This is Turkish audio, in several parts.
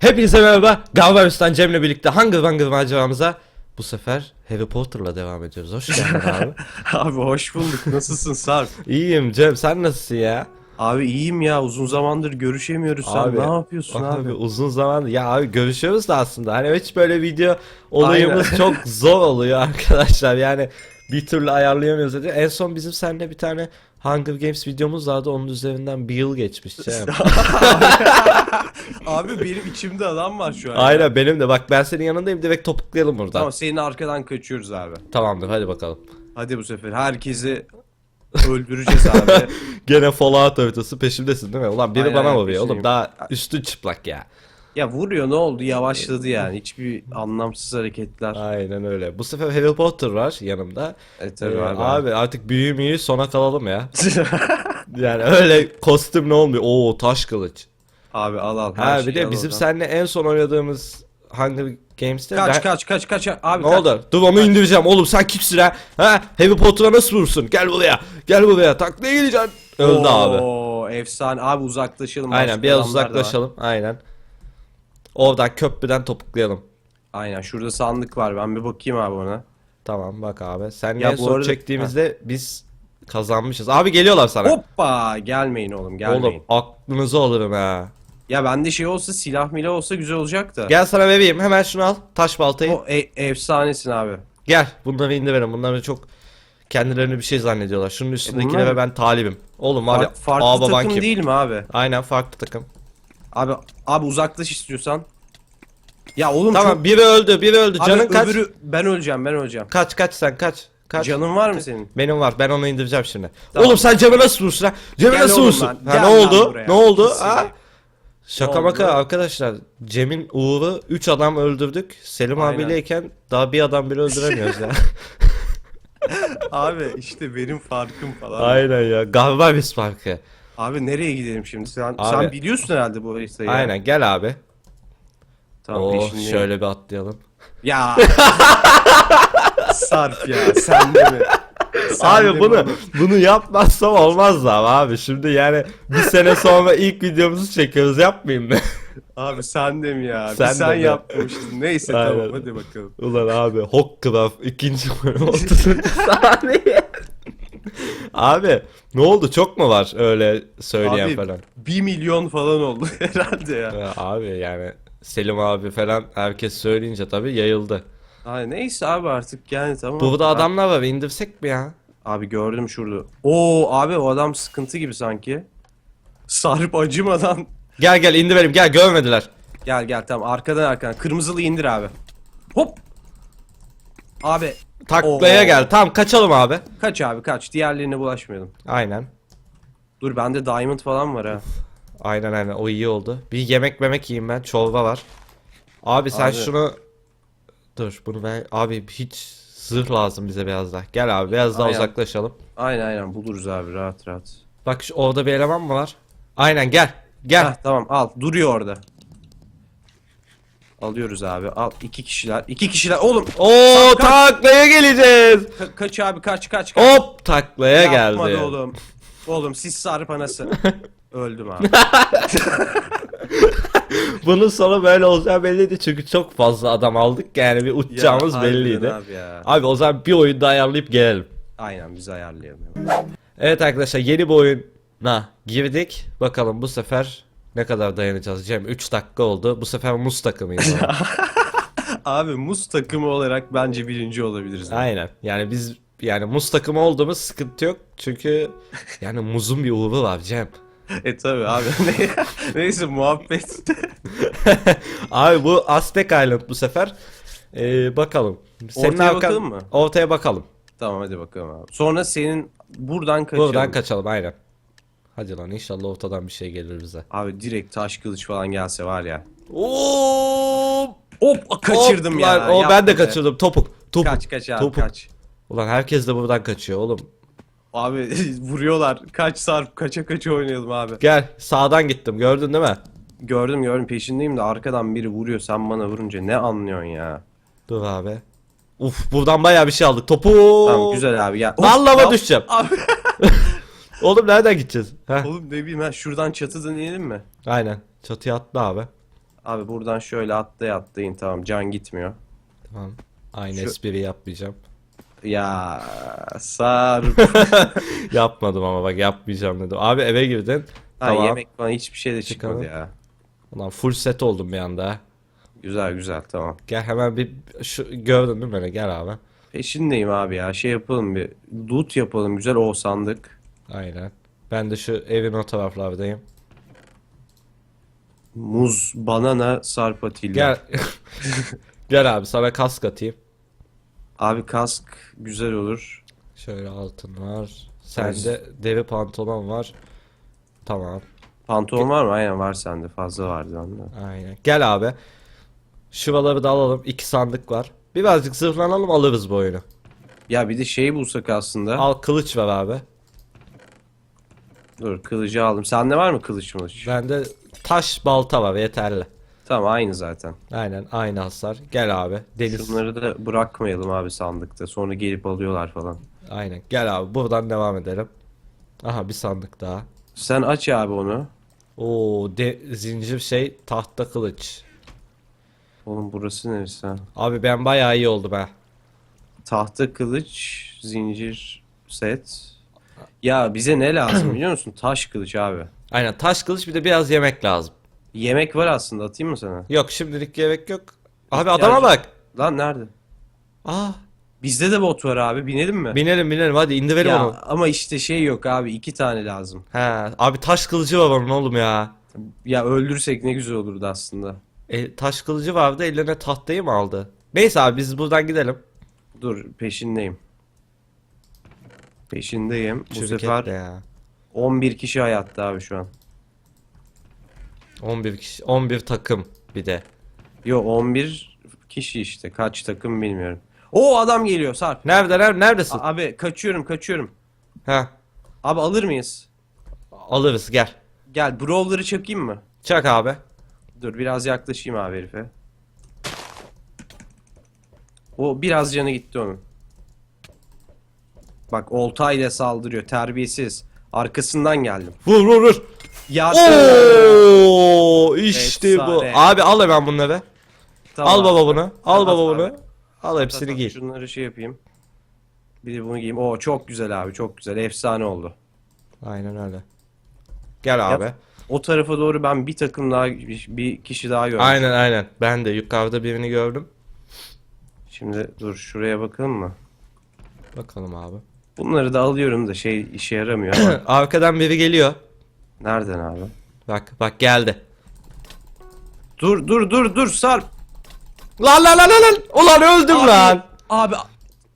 Hepinize merhaba. Galvaristan Cem'le birlikte Hunger Hunger maceramıza bu sefer Harry Potter'la devam ediyoruz. Hoş geldin abi. Abi hoş bulduk. Nasılsın Sarp? İyiyim Cem sen nasılsın ya? Abi iyiyim ya. Uzun zamandır görüşemiyoruz. Sen Abi, ne yapıyorsun abi? Abi uzun zaman ya abi görüşüyoruz da aslında. Hani hiç böyle video olayımız çok zor oluyor arkadaşlar. Yani bir türlü ayarlayamıyoruz dedi. En son bizim seninle bir tane Hunger Games videomuz vardı. Onun üzerinden bir yıl geçmiş Cem. Abi benim içimde adam var şu an. Aynen benim de. Bak ben senin yanındayım. Direkt topuklayalım buradan. Tamam senin arkadan kaçıyoruz abi. Tamamdır hadi bakalım. Hadi bu sefer herkesi öldüreceğiz abi. Gene Fallout haritası peşimdesin değil mi? Ulan biri Aynen, bana vuruyor oğlum peşindeyim. daha üstü çıplak ya. Ya vuruyor ne oldu? Yavaşladı yani. Hiçbir anlamsız hareketler. Aynen öyle. Bu sefer Harry Potter var yanımda. E tabii Ee, abi. abi artık büyü müyü sona kalalım ya. Yani öyle kostüm ne olmuyor? Oo taş kılıç. abi al al. her Ha şeyi bir de al bizim oradan. seninle en son oynadığımız Hunger Games'te Kaç ben- kaç kaç kaç abi ne kaç. oldu? Dur onu indireceğim oğlum sen kimsin ha? Ha Harry Potter'a nasıl vurursun? Gel buraya. Gel buraya. Taklaya geleceksin. Öldü abi. Oo, efsane. Abi uzaklaşalım. Aynen Başka biraz adamlar da var. uzaklaşalım. Aynen. Oradan köprüden topuklayalım. Aynen şurada sandık var. Ben bir bakayım abi ona. Tamam bak abi. Sen Ya en bu son arada- çektiğimizde biz kazanmışız. Abi geliyorlar sana. Hoppa gelmeyin oğlum gelmeyin. Oğlum aklınızı alırım ha. Ya bende şey olsa silah mila olsa güzel olacak da. Gel sana vereyim. Hemen şunu al. Taş baltayı. O e- efsanesin abi. Gel. Bunları indirelim. Bunları çok kendilerini bir şey zannediyorlar. Şunun üstündekine bunlar- ve ben talibim. Oğlum var ya. Far- farklı takım kim? değil mi abi? Aynen farklı takım. Abi abi uzaklaş istiyorsan. Ya oğlum Tamam çok... biri öldü. Biri öldü. Abi Canın kaç? öbürü ben öleceğim ben öleceğim. Kaç kaç sen kaç? Kaç? Canın var mı senin? Benim var. Ben onu indireceğim şimdi. Tamam. Oğlum sen Cem'e nasıl vursun ha? Gel nasıl oğlum vursun? lan, Ha, gel ne lan oldu? buraya. Ne oldu? Pis Ha? Şaka Ne maka arkadaşlar. Cem'in uğru 3 adam öldürdük. Selim Aynen. abiyleyken daha bir adam bile öldüremiyoruz ya. Abi işte benim farkım falan. Aynen ya. Galiba biz farkı. Abi nereye gidelim şimdi? Sen Abi- sen biliyorsun herhalde bu haritayı. Aynen gel abi. Tamam oh peşindeyim. şöyle bir atlayalım. Ya. Sarp ya sen de mi? Sen de abi bunu oğlum? bunu yapmazsam olmaz ama abi. Şimdi yani bir sene sonra ilk videomuzu çekiyoruz yapmayayım mı? Abi sen de mi ya? Sen Sen, sen de mi? yapmıştın. Neyse Aynen. tamam hadi bakalım. Ulan abi Hockcraft ikinci bölüm 30. saniye. Abi ne oldu çok mu var öyle söyleyen Abi falan? 1 milyon falan oldu herhalde ya. Ya abi yani Selim abi falan herkes söyleyince tabii yayıldı. Ay neyse abi artık yani tamam. Burada Ha- adamlar var indirsek mi ya? Abi gördüm şurada. Oo abi o adam sıkıntı gibi sanki. Sarp acımadan. Gel gel indirelim gel görmediler. Gel gel tamam arkadan arkadan. Kırmızılı indir abi. Hop. Abi Taklaya Oo. gel tamam kaçalım abi. kaç abi kaç. Diğerlerine bulaşmayalım. Aynen. Dur bende diamond falan var ha. Aynen aynen o iyi oldu. Bir yemek memek yiyeyim ben çorba var. Abi sen Abi. şunu... Dur bunu ben... Abi hiç zırh lazım bize biraz daha. Gel abi biraz daha Aynen. uzaklaşalım. Aynen aynen buluruz abi rahat rahat. Bak şu, orada bir eleman mı var? Aynen gel. Gel. Heh, tamam al duruyor orada. Alıyoruz abi. Al iki kişiler. iki kişiler. Oğlum Oo kaç. taklaya geleceğiz. ka- kaç abi kaç kaç kaç. Hop taklaya Yapma geldi. be oğlum. Oğlum siz sarıp anası. Öldüm abi. Bunun sonu böyle olacağı belliydi çünkü çok fazla adam aldık yani bir uçacağımız harbiden belliydi. Abi, ya. Abi o zaman bir oyun daha ayarlayıp gelelim. Aynen biz ayarlayalım. Evet arkadaşlar yeni bir oyuna girdik. Bakalım bu sefer ne kadar dayanacağız Cem? 3 dakika oldu. Bu sefer muz takımıyız. Abi muz takımı olarak bence birinci olabiliriz. Aynen. Yani biz yani muz takımı olduğumuz sıkıntı yok. Çünkü yani muzun bir uğru var Cem. e tabi abi. Ne- Neyse muhabbet. Abi bu Aztek Island bu sefer. Ee, bakalım. Ortaya bakalım mı? Ortaya bakalım. tamam hadi bakalım abi. Sonra senin buradan kaçalım. Buradan kaçalım aynen. Hadi lan inşallah ortadan bir şey gelir bize. Abi direkt taş kılıç falan gelse var ya. Oo! Hop kaçırdım Hop ya. lan, o ben de kaçırdım. Topuk. Topuk. Kaç kaç abi Topuk. kaç. Ulan herkes de buradan kaçıyor oğlum. Abi vuruyorlar. Kaç sarp kaça kaça oynayalım abi. Gel sağdan gittim gördün değil mi? Gördüm gördüm peşindeyim de arkadan biri vuruyor sen bana vurunca ne anlıyorsun ya. Dur abi. Uf buradan bayağı bir şey aldık. Topu. Tamam güzel abi Vallahi hop. düşeceğim. Abi. Oğlum nereden gideceğiz? Heh, Oğlum ne bileyim ben şuradan çatıdan inelim mi? aynen. Çatıya atla abi. Abi buradan şöyle atlaya atlayın tamam can gitmiyor. Tamam. Aynı Şu- espri yapmayacağım. Ya Sarp. Yapmadım ama bak yapmayacağım dedim. Abi eve girdin. ha, Tamam. yemek falan hiçbir şey de çıkmadı Çıkalım. ya. Ulan full set oldum bir anda. ha. Güzel güzel tamam. Gel hemen bir şu gördün değil mi beni? Gel abi. Peşindeyim abi ya şey yapalım bir loot yapalım güzel o sandık. Aynen. Ben de şu evin o taraflardayım. Muz, banana, Sarp Atilla. Gel. Gel abi sana kask atayım. Abi kask güzel olur. Şöyle altın var. Sende deri pantolon var. Tamam. Pantolon var mı? Aynen var sende fazla vardı bende. Aynen. Gel abi. Şuraları da alalım. İki sandık var. Birazcık zırhlanalım alırız bu oyunu. Ya bir de şey bulsak aslında. Al kılıç var abi. Dur kılıcı aldım. Sende var mı kılıç mılıç? Bende taş balta var yeterli. Tamam aynı zaten. Aynen aynı hasar. Gel abi. Deniz. Şunları da bırakmayalım abi sandıkta. Sonra gelip alıyorlar falan. Aynen. Gel abi buradan devam edelim. Aha bir sandık daha. Sen aç abi onu. Oo de zincir şey tahta kılıç. Oğlum burası neresi ha? Abi ben bayağı iyi oldum ha. Tahta kılıç, zincir set. Ya bize ne lazım biliyor musun? Taş kılıç abi. Aynen taş kılıç bir de biraz yemek lazım. Yemek var aslında atayım mı sana? Yok şimdilik yemek yok. Abi adama bak. Lan nerede? Aa Bizde de bot var abi binelim mi? binelim binelim hadi indirelim ya onu. ama işte şey yok abi iki tane lazım. He abi taş kılıcı var onun oğlum ya. Ya öldürsek ne güzel olurdu aslında. E, taş kılıcı vardı eline tahtayı mı aldı? Neyse abi biz buradan gidelim. Dur peşindeyim. Peşindeyim. Bu Şirketle sefer ya. 11 kişi hayatta abi şu an. 11 kişi 11 takım bir de. Yo 11 kişi işte. Kaç takım bilmiyorum. O adam geliyor Sarp. Nerede nerede neredesin? A- Abi kaçıyorum kaçıyorum. Ha Abi alır mıyız? alırız gel. Gel brawler'ı çakayım mı? Çak abi. Dur biraz yaklaşayım abi herife. O biraz canı gitti onun. Bak oltayla saldırıyor terbiyesiz. Arkasından geldim. Vur vur vur. Ya Oo işte bu. Efsane. Abi al hemen bunları. Tamam al abi. baba bunu. Al Tamam baba abi. bunu. Al hepsini Tamam, giy. Şunları şey yapayım. Bir de bunu giyeyim. Oo çok güzel abi çok güzel. Efsane oldu. Aynen öyle. Gel abi. O tarafa doğru ben bir takım daha bir kişi daha gördüm. Aynen aynen. Ben de yukarıda birini gördüm. Şimdi dur şuraya bakalım mı? Bakalım abi. Bunları da alıyorum da şey işe yaramıyor ama. Arkadan biri geliyor. Nereden abi? Bak bak geldi. Dur dur dur dur Sarp. Lan lan lan lan lan. Ulan öldüm Abi, lan. Abi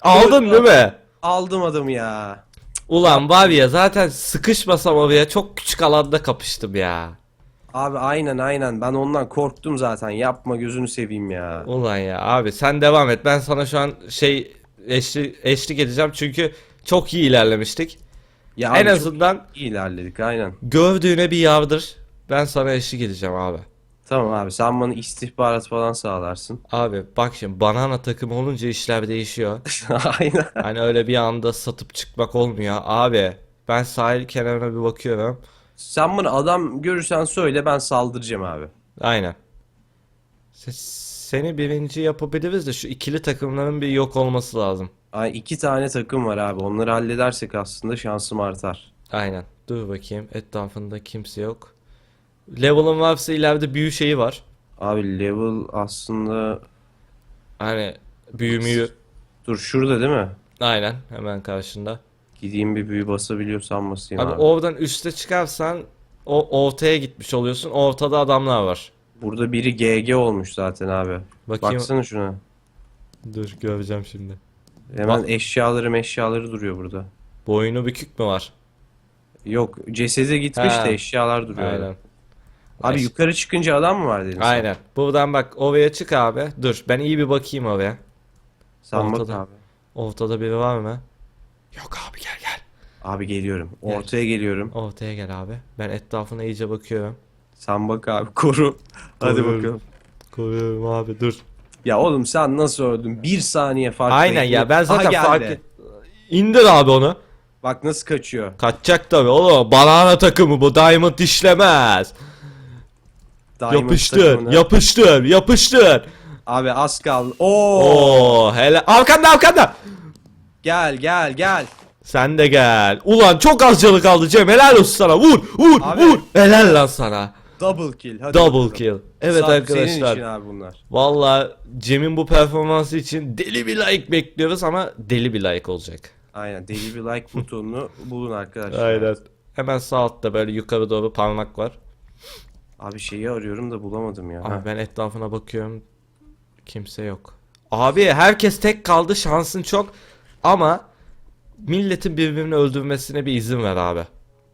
Aldın değil mi? aldım adamı ya. Ulan var ya zaten sıkışmasam oraya çok küçük alanda kapıştım ya. Abi aynen aynen ben ondan korktum zaten. Yapma gözünü seveyim ya. Ulan ya abi sen devam et. Ben sana şu an şey eşli, eşlik edeceğim çünkü çok iyi ilerlemiştik. Ya en abi azından iyi ilerledik aynen. gövdüğüne bir yardır. Ben sana eşlik edeceğim abi. Tamam abi sen bana istihbarat falan sağlarsın. Abi bak şimdi banana takımı olunca işler değişiyor. aynen. Hani öyle bir anda satıp çıkmak olmuyor. Abi ben sahil kenarına bir bakıyorum. Sen bana adam görürsen söyle ben saldıracağım abi. Aynen. Se- Seni birinci yapabiliriz de şu ikili takımların bir yok olması lazım. Ay iki tane takım var abi. Onları halledersek aslında şansım artar. Aynen. Dur bakayım. Etrafında kimse yok. Level'ın varsa ileride büyü şeyi var. Abi level aslında Hani büyü müyü. dur şurada değil mi? Aynen. Hemen karşında. Gideyim bir büyü basabiliyorsam basayım Abi abi. oradan üste çıkarsan o ortaya gitmiş oluyorsun. Ortada adamlar var. Burada biri GG olmuş zaten abi. Bakayım. Baksana şuna. Dur göreceğim şimdi. Hemen Bak. eşyaları meşyaları duruyor burada. Boynu bükük mü var? Yok cesede gitmiş Ha. de eşyalar duruyor. Aynen. Abi Eş- yukarı çıkınca adam mı var dedin sen? Aynen. Buradan bak oraya çık abi. Dur ben iyi bir bakayım oraya. Sen bak Ortada. abi. Ortada biri var mı? Yok abi gel gel. Abi geliyorum. Gel. Ortaya geliyorum. Ortaya gel abi. Ben etrafına iyice bakıyorum. Sen bak abi koru. Hadi Koruyorum. bakalım. Koruyorum abi dur. Ya oğlum sen nasıl öldün? Bir saniye fark Aynen ya ben zaten fark et. İndir abi onu. Bak nasıl kaçıyor. Kaçacak tabi oğlum. Banana takımı bu. Diamond işlemez. Diamond Yapıştır, takımına. yapıştır, yapıştır. Abi az kaldı. Oo. Oo, hele arkanda arkanda. Gel gel gel. Sen de gel. Ulan çok az canı kaldı Cem. Helal olsun sana. Vur, vur, Abi. vur. Helal lan sana. Double kill. Hadi Double bakalım. kill. Evet Sa- Senin arkadaşlar. için abi bunlar. Valla Cem'in bu performansı için deli bir like bekliyoruz ama deli bir like olacak. Aynen deli bir like butonunu bulun arkadaşlar. Aynen. Hemen sağ altta böyle yukarı doğru parmak var. Abi şeyi arıyorum da bulamadım ya. Abi ben etrafına bakıyorum. Kimse yok. Abi herkes tek kaldı şansın çok ama milletin birbirini öldürmesine bir izin ver abi.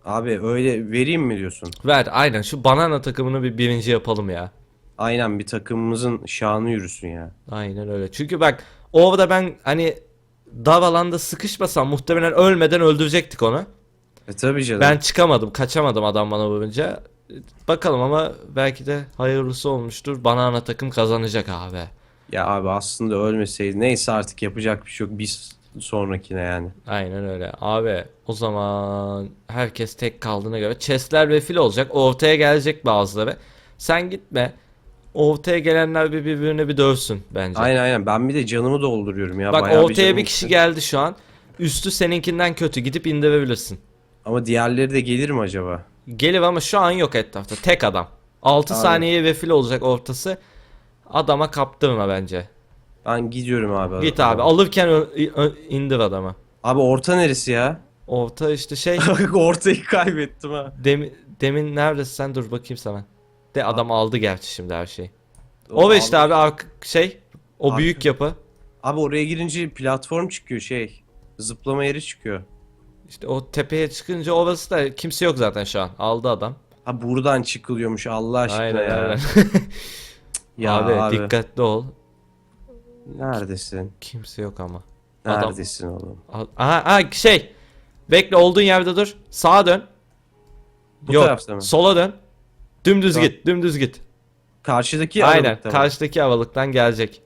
Abi öyle vereyim mi diyorsun? Ver aynen şu banana takımını bir birinci yapalım ya. Aynen bir takımımızın şanı yürüsün ya. Aynen öyle. Çünkü bak orada ben hani dar alanda sıkışmasam muhtemelen ölmeden öldürecektik onu. E tabii canım. Ben çıkamadım, kaçamadım adam bana vurunca. Bakalım ama belki de hayırlısı olmuştur. Banana takım kazanacak abi. Ya abi aslında ölmeseydi neyse artık yapacak bir şey yok. Bir sonrakine yani. Aynen öyle. Abi o zaman herkes tek kaldığına göre chestler refil olacak. Ortaya gelecek bazıları. Sen gitme. Ortaya gelenler bir birbirine bir dövsün bence. Aynen aynen. Ben bir de canımı dolduruyorum ya. Bak Bayağı ortaya canım bir kişi gitti. geldi şu an. Üstü seninkinden kötü. Gidip indirebilirsin. Ama diğerleri de gelir mi acaba? Gelir ama şu an yok etrafta. Tek adam. 6 Abi. saniyeye refil olacak ortası. Adama kaptırma bence. Ben gidiyorum abi. Git abi. Alırken ö- ö- indir adamı. Abi orta neresi ya? Orta işte şey Ortayı kaybettim ha. demin, demin neredesin sen dur bakayım sana. De adam aldı gerçi şimdi her şeyi. O ve işte abi arka şey o Arka- büyük yapı. Abi oraya girince platform çıkıyor şey. Zıplama yeri çıkıyor. İşte o tepeye çıkınca orası da kimse yok zaten şu an. Aldı adam. Ha buradan çıkılıyormuş Allah aşkına Aynen ya. aynen. Ya abi, abi. dikkatli ol. Neredesin? Kimse yok ama. Adam- Neredesin oğlum? Al- Aha, aha şey. Bekle olduğun yerde dur. Sağa dön. Bu Yok. tarafta mı? Sola dön. Dümdüz Tamam. git. Dümdüz git. Karşıdaki Aynen. aralıkta mı? Karşıdaki havalıktan gelecek.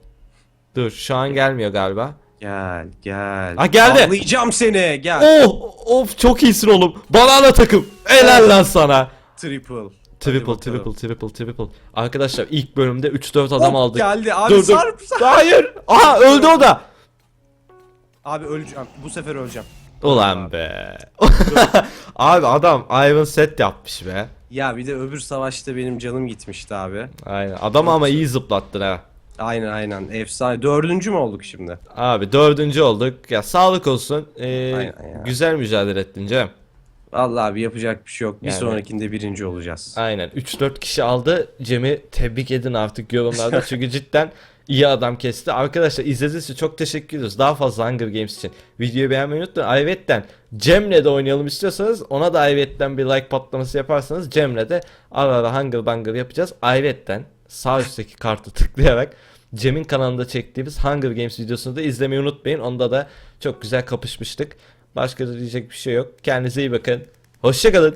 Dur şu an gelmiyor galiba. Gel gel. Ha, geldi. Avlayacağım seni gel. Oh! Of çok iyisin oğlum. Banana takım. Helal lan sana. Triple. Triple triple triple triple. Arkadaşlar ilk bölümde 3-4 adam Hop, aldık. Geldi abi Dur, dur. sarp sarp. Hayır. Aha öldü o da. Abi öleceğim. Bu sefer öleceğim. Ulan be. abi adam Iron set yapmış be. Ya bir de öbür savaşta benim canım gitmişti abi. Aynen. Adam ama iyi zıplattın ha. Aynen aynen. Efsane. Dördüncü mü olduk şimdi? Abi dördüncü olduk. Ya sağlık olsun. Ee, Aynen ya. güzel mücadele ettin Cem. Vallahi abi yapacak bir şey yok. Bir Yani- sonrakinde birinci olacağız. Aynen 3-4 kişi aldı. Cem'i tebrik edin artık yorumlarda çünkü cidden iyi adam kesti. Arkadaşlar izlediğiniz için çok teşekkür ediyoruz. Daha fazla Hunger Games için videoyu beğenmeyi unutmayın. Ayvet'ten Cem'le de oynayalım istiyorsanız ona da Ayvet'ten bir like patlaması yaparsanız Cem'le de ara ara Hunger Bunger yapacağız. Ayvet'ten sağ üstteki kartı tıklayarak Cem'in kanalında çektiğimiz Hunger Games videosunu da izlemeyi unutmayın. Onda da çok güzel kapışmıştık. Başka da diyecek bir şey yok. Kendinize iyi bakın. Hoşçakalın.